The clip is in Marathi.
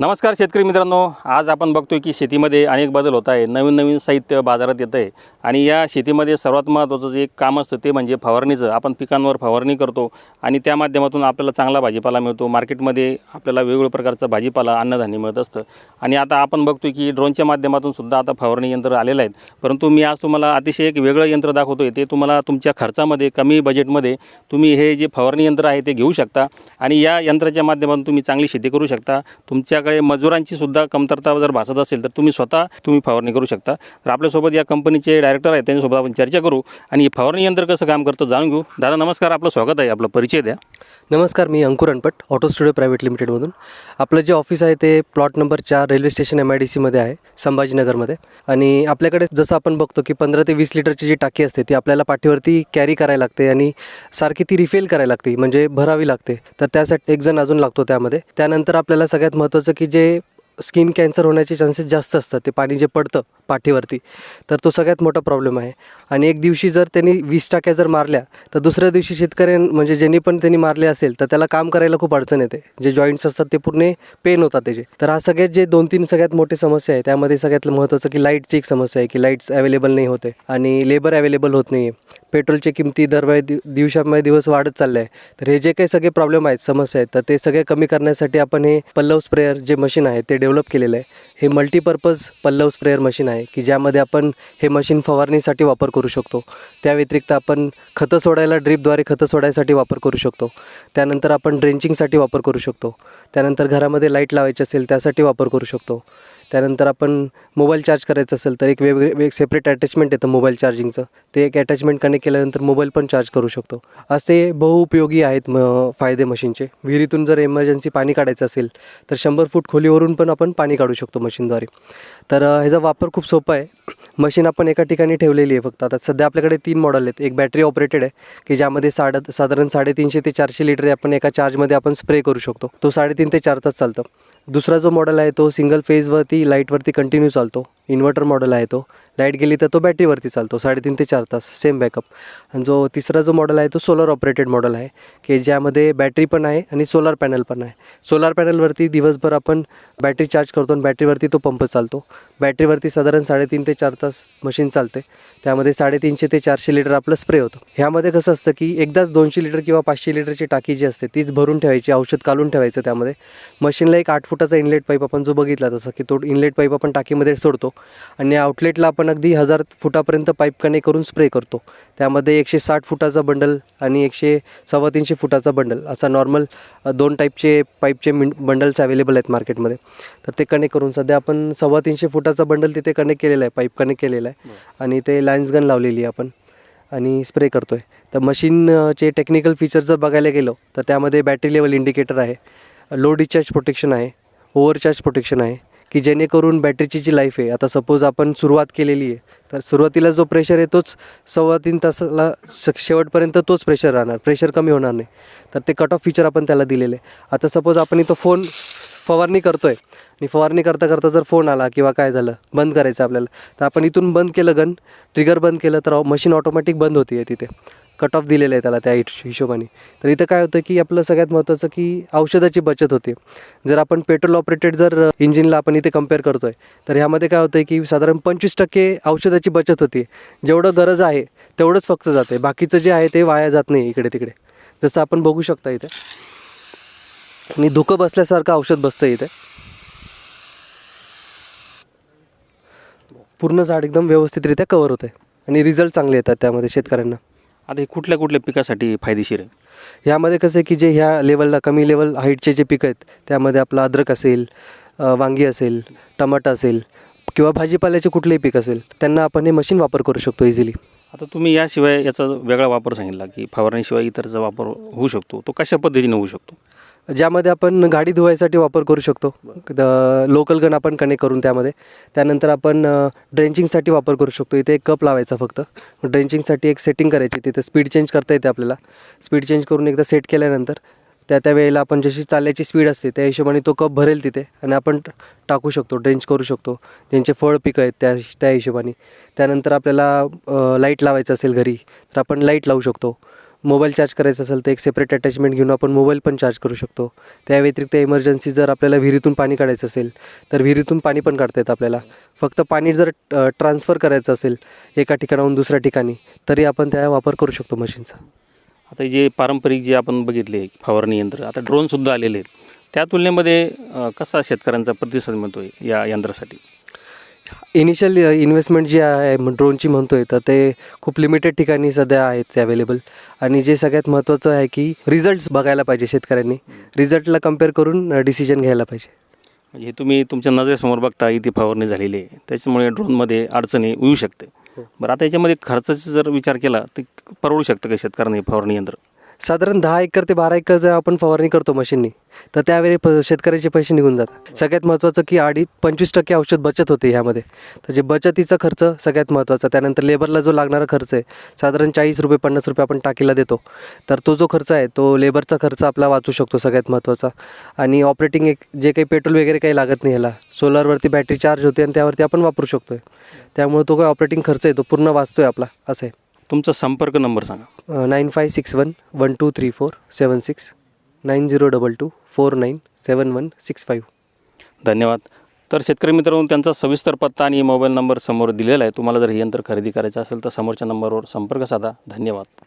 नमस्कार शेतकरी मित्रांनो आज आपण बघतोय की शेतीमध्ये अनेक बदल होत आहे नवीन नवीन साहित्य बाजारात येतं आहे. आणि या शेतीमध्ये सर्वात महत्त्वाचं जे एक काम असतं ते म्हणजे फवारणीचं. आपण पिकांवर फवारणी करतो आणि त्या माध्यमातून आपल्याला चांगला भाजीपाला मिळतो. मार्केटमध्ये आपल्याला वेगवेगळ्या प्रकारचा भाजीपाला अन्नधान्य मिळत असतं. आणि आता आपण बघतोय की ड्रोनच्या माध्यमातून सुद्धा आता फवारणी यंत्र आलेलं आहेत. परंतु मी आज तुम्हाला अतिशय एक वेगळं यंत्र दाखवतो आहे ते तुम्हाला तुमच्या खर्चामध्ये कमी बजेटमध्ये तुम्ही हे जे फवारणी यंत्र आहे ते घेऊ शकता. आणि या यंत्राच्या माध्यमातून तुम्ही चांगली शेती करू शकता. तुमच्याकडे मजुरांची सुद्धा कमतरता जर भासत असेल तर तुम्ही स्वतः तुम्ही फवारणी करू शकता. तर आपल्यासोबत या कंपनीचे डायरेक्टर आहेत त्यांच्यासोबत आपण चर्चा करू आणि फवारणी यंत्र कसं काम करतं जाणून घेऊ. दादा नमस्कार. आपलं स्वागत आहे. आपला परिचय द्या. नमस्कार मी Ankur Anpat auto studio private लिमिटेडमधून आपलं जे ऑफिस आहे ते प्लॉट नंबर चार railway station M I D सीमध्ये आहे संभाजीनगरमध्ये. आणि आपल्याकडे जसं आपण बघतो की पंधरा ते वीस लिटरची जी टाकी असते ती आपल्याला पाठीवरती कॅरी करायला लागते आणि सारखी ती रिफिल करायला लागते म्हणजे भरावी लागते. तर त्यासाठी एक जण अजून लागतो त्यामध्ये. त्यानंतर आपल्याला सगळ्यात महत्त्वाचं की जे स्किन कॅन्सर होण्याचे चान्सेस जास्त असतात ते पाणी जे पडतं पाठीवरती तर तो सगळ्यात मोठा प्रॉब्लेम आहे. आणि एक दिवशी जर त्यांनी वीस टाक्या जर मारल्या तर दुसऱ्या दिवशी शेतकऱ्यां म्हणजे ज्यांनी पण त्यांनी मारले असेल तर त्याला काम करायला खूप अडचण येते. जे जॉईंट्स असतात ते पूर्ण पेन होतात त्याचे. तर हा सगळ्यात जे दोन तीन सगळ्यात मोठी समस्या आहे त्यामध्ये सगळ्यात महत्त्वाचं की लाईटची एक समस्या आहे की लाईट्स अवेलेबल नाही होते आणि लेबर अवेलेबल होत नाही आहे पेट्रोलची किमती दरवेळी दिव दिवसामध्ये दिवस वाढत चालले आहे. तर हे जे काही सगळे प्रॉब्लेम आहेत समस्या आहेत तर ते सगळे कमी करण्यासाठी आपण हे पल्लव स्प्रेअर जे मशीन आहे ते डेव्हलप केलेलं आहे. हे मल्टीपर्पज पल्लव स्प्रेअर मशीन आहे की ज्यामध्ये आपण हे मशीन फवारणीसाठी वापर करू शकतो. त्या व्यतिरिक्त आपण खतं सोडायला ड्रीपद्वारे खतं सोडायसाठी वापर करू शकतो. त्यानंतर आपण ड्रेंचिंगसाठी वापर करू शकतो. त्यानंतर घरामध्ये लाइट लावायची असेल त्यासाठी वापर करू शकतो. त्यानंतर आपण मोबाईल चार्ज करायचं असेल तर एक वेगळे वेग सेपरेट अटॅचमेंट येतं मोबाईल चार्जिंगचं ते एक अटॅचमेंट कनेक्ट केल्यानंतर मोबाईल पण चार्ज करू शकतो. असे बहुउपयोगी आहेत म फायदे मशीनचे विहिरीतून जर इमर्जन्सी पाणी काढायचं असेल तर शंभर फूट खोलीवरून पण आपण पाणी काढू शकतो मशीनद्वारे तर ह्याचा वापर खूप सोपा आहे. मशीन आपण एका ठिकाणी ठेवलेली आहे फक्त. आता सध्या आपल्याकडे तीन मॉडेल आहेत. एक बॅटरी ऑपरेटेड आहे की ज्यामध्ये साडे साधारण साडेतीनशे ते चारशे लिटर आपण एका चार्जमध्ये आपण स्प्रे करू शकतो. तो साडेतीन ते चार तास चालतं. दुसरा जो मॉडेल आहे तो सिंगल फेजवरती लाईटवरती कंटिन्यू चालतो. इन्व्हर्टर मॉडेल आहे तो. लाइट गेली तर तो बॅटरीवरती चालतो. साडेतीन ते चार तास. सेम बॅकअप आणि जो तिसरा जो मॉडेल आहे तो सोलर ऑपरेटेड मॉडेल आहे. की ज्यामध्ये बॅटरी पण आहे आणि सोलार पॅनल पण आहे. सोलार पॅनलवरती दिवसभर आपण बॅटरी चार्ज करतो आणि बॅटरीवरती तो पंप चालतो. बॅटरीवरती साधारण साडेतीन ते चार तास मशीन चालते. त्यामध्ये साडेतीनशे ते चारशे लिटर आपलं स्प्रे होतं. ह्यामध्ये कसं असतं की एकदाच दोनशे लिटर किंवा पाचशे लिटरची टाकी जी असते तीच भरून ठेवायची औषध काढून ठेवायचं त्यामध्ये. मशीनला एक आठ फुटाचा इनलेट पाईप आपण जो बघितला तसं की तो इनलेट पाईप आपण टाकीमध्ये सोडतो. आणि आउटलेटला आपण अगदी हजार फुटापर्यंत पाईप कनेक्ट करून स्प्रे करतो. त्यामध्ये एकशे साठ फुटाचा बंडल आणि एकशे सव्वा तीनशे फुटाचा बंडल असा नॉर्मल दोन टाईपचे पाईपचे मिन बंडल्स अवेलेबल आहेत मार्केटमध्ये तर ते कनेक्ट करून सध्या आपण सव्वा तीनशे फुटाचा बंडल तिथे कनेक्ट केलेला आहे पाईप कनेक्ट केलेला आहे. आणि ते लायन्स गन लावलेली आहे आपण. आणि स्प्रे करतो आहे तर मशीनचे टेक्निकल फीचर्स जर बघायला गेलो तर त्यामध्ये बॅटरी लेवल इंडिकेटर आहे. लो डिस्चार्ज प्रोटेक्शन आहे. ओव्हरचार्ज प्रोटेक्शन आहे. की जेणेकरून बॅटरीची जी लाईफ आहे आता सपोज आपण सुरुवात केलेली आहे तर सुरुवातीला जो प्रेशर आहे तोच सव्वा तीन तासाला शेवटपर्यंत तोच प्रेशर राहणार प्रेशर कमी होणार नाही. तर ते कट ऑफ फीचर आपण त्याला दिलेले आहे. आता सपोज आपण इथं फोन फवारणी करतो आहे आणि फवारणी करता करता जर फोन आला किंवा काय झालं बंद करायचं आपल्याला तर आपण इथून बंद केलं गन ट्रिगर बंद केलं तर मशीन ऑटोमॅटिक बंद होती आहे तिथे. कट ऑफ दिलेलं आहे त्याला त्या हिश- हिशोबाने. तर इथं काय होतं की आपलं सगळ्यात महत्त्वाचं की औषधाची बचत होते. जर आपण पेट्रोल ऑपरेटेड जर इंजिनला आपण इथे कंपेअर करतो आहे तर ह्यामध्ये काय होतं की साधारण पंचवीस टक्के औषधाची बचत होते. जेवढं गरज आहे तेवढंच फक्त जाते बाकीचं जे आहे ते वाया जात नाही इकडे तिकडे. जसं आपण बघू शकता इथे. आणि धुकं बसल्यासारखं औषध बसतं इथे. पूर्ण झाड एकदम व्यवस्थितरित्या कवर होते आणि रिझल्ट चांगले येतात त्यामध्ये शेतकऱ्यांना. आता हे कुठल्या कुठल्या पिकासाठी फायदेशीर आहे? ह्यामध्ये कसं आहे की जे ह्या लेवलला कमी लेवल हाईटचे जे पिकं आहेत त्यामध्ये आपलं अद्रक असेल अ, वांगी असेल टमाटा असेल किंवा भाजीपाल्याचे कुठलेही पीक असेल त्यांना आपण हे मशीन वापर करू शकतो इझिली आता तुम्ही याशिवाय याचा वेगळा वापर सांगितला की फवारणीशिवाय इतरचा वापर होऊ शकतो. तो कशा पद्धतीने होऊ शकतो? ज्यामध्ये आपण गाडी धुवायसाठी वापर करू शकतो. लोकल गन आपण कनेक्ट करून त्यामध्ये. त्यानंतर आपण ड्रेंचिंगसाठी वापर करू शकतो. इथे एक कप लावायचा फक्त. ड्रेंचिंगसाठी एक सेटिंग करायची. तिथे स्पीड चेंज करता येते आपल्याला. स्पीड चेंज करून एकदा सेट केल्यानंतर त्या त्या वेळेला आपण जशी चालण्याची स्पीड असते त्या हिशोबाने तो कप भरेल तिथे आणि आपण टाकू शकतो ड्रेंच करू शकतो. ज्यांचे फळ पिकं आहेत त्या त्या हिशोबाने. त्यानंतर आपल्याला लाइट लावायचं असेल घरी तर आपण लाइट लावू शकतो. मोबाईल चार्ज करायचा असेल तर एक सेपरेट अटॅचमेंट घेऊन आपण मोबाईल पण चार्ज करू शकतो. त्या व्यतिरिक्त इमर्जन्सी जर आपल्याला विहिरीतून पाणी काढायचं असेल तर विहिरीतून पाणी पण काढता येतं आपल्याला. फक्त पाणी जर ट्रान्सफर करायचं असेल एका ठिकाणाहून दुसऱ्या ठिकाणी तरी आपण त्या वापर करू शकतो मशीनचा आता जे पारंपरिक जे आपण बघितले फवारणी यंत्र आता ड्रोनसुद्धा आलेले आहेत. त्या तुलनेमध्ये कसा शेतकऱ्यांचा प्रतिसाद मिळतो आहे या यंत्रासाठी? इनिशियल इन्व्हेस्टमेंट जी आहे ड्रोनची म्हणतोय तर ते खूप लिमिटेड ठिकाणी सध्या आहेत ते अवेलेबल आणि जे सगळ्यात महत्त्वाचं आहे की रिझल्ट्स बघायला पाहिजे शेतकऱ्यांनी. रिझल्टला कंपेअर करून डिसिजन घ्यायला पाहिजे. म्हणजे हे तुम्ही तुमच्या नजरेसमोर बघता इथे फवारणी झालेली आहे. त्याच्यामुळे ड्रोनमध्ये अडचणी येऊ शकते. बरं आता याच्यामध्ये खर्चाचा जर विचार केला तर परवडू शकतं का शेतकऱ्यांना हे फवारणी यंत्र? साधारण दहा एकर ते बारा एकर जर आपण फवारणी करतो मशीननी तर त्यावेळी प शेतकऱ्याचे पैसे निघून जातात. सगळ्यात महत्त्वाचं की अडीच पंचवीस टक्के औषध बचत होते ह्यामध्ये. तर जे बचतीचा खर्च सगळ्यात महत्त्वाचा त्यानंतर लेबरला जो लागणारा खर्च आहे साधारण चाळीस रुपये पन्नास रुपये आपण टाकीला देतो. तर तो जो खर्च आहे तो लेबरचा खर्च आपला वाचू शकतो सगळ्यात महत्त्वाचा आणि ऑपरेटिंग एक जे काही पेट्रोल वगैरे काही लागत नाही ह्याला सोलरवरती बॅटरी चार्ज होते आणि त्यावरती आपण वापरू शकतो त्यामुळे तो काय ऑपरेटिंग खर्च आहे तो पूर्ण वाचतो आहे आपला असं आहे. तुमचा संपर्क नंबर सांगा. Nine five six one one two three four seven six nine zero double two four nine seven one six five. धन्यवाद. तर शेतकरी मित्रांनो त्यांचा सविस्तर पत्ता आणि मोबाईल नंबर समोर दिलेला आहे. तुम्हाला जर हे यंत्र खरेदी करायचं असेल तर समोरच्या नंबरवर संपर्क साधा. धन्यवाद.